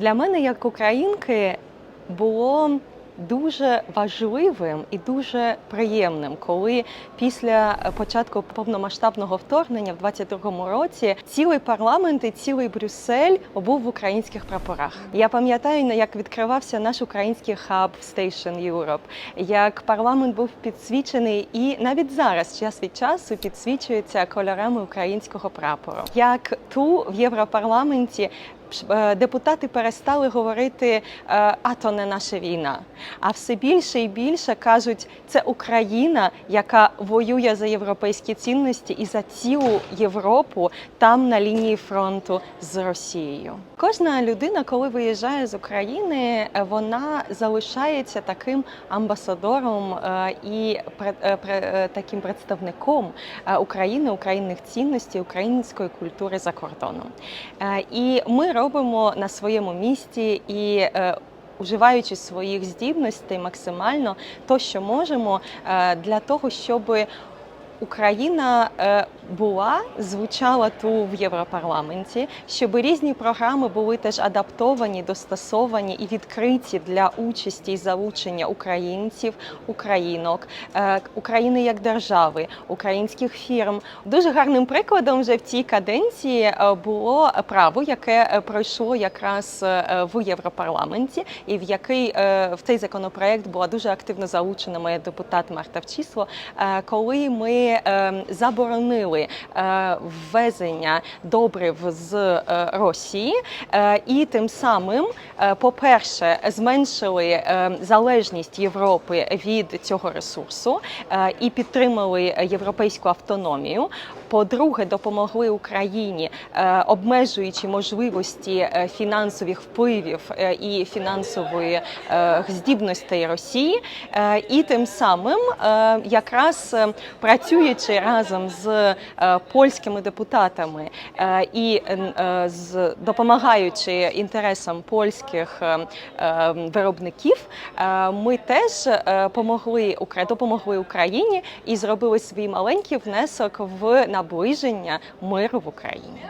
Для мене, як українки, було дуже важливим і дуже приємним, коли після початку повномасштабного вторгнення в 22-му році цілий парламент і цілий Брюссель був в українських прапорах. Я пам'ятаю, як відкривався наш український хаб Station Europe, як парламент був підсвічений, і навіть зараз час від часу підсвічується кольорами українського прапору. Як ту в Європарламенті депутати перестали говорити, е, а то не наша війна. А все більше і більше кажуть, це Україна, яка воює за європейські цінності і за цілу Європу там на лінії фронту з Росією. Кожна людина, коли виїжджає з України, е, вона залишається таким амбасадором е, і е, е, таким представником е, України, українних цінностей, української культури за кордоном. Е, І ми робимо на своєму місці і. е, Уживаючи своїх здібностей максимально то, що можемо, е, для того, щоб Україна е, була, звучала ту в Європарламенті, щоб різні програми були теж адаптовані, достосовані і відкриті для участі і залучення українців, українок, е, України як держави, українських фірм. Дуже гарним прикладом вже в цій каденції е, було право, яке е, пройшло якраз в Європарламенті, і в який в цей законопроект була дуже активно залучена моя депутат Марта Вчісло, е, коли ми е, заборонили е, ввезення добрив з е, Росії, е, і тим самим, по-перше, зменшили залежність Європи від цього ресурсу і підтримали європейську автономію. По-друге, допомогли Україні, обмежуючи можливості фінансових впливів і фінансової здібностей Росії, і тим самим, якраз працюючи разом з польськими депутатами е, і е, допомагаючи інтересам польських е, е, виробників, е, ми теж е, помогли допомогли Україні і зробили свій маленький внесок в наближення миру в Україні.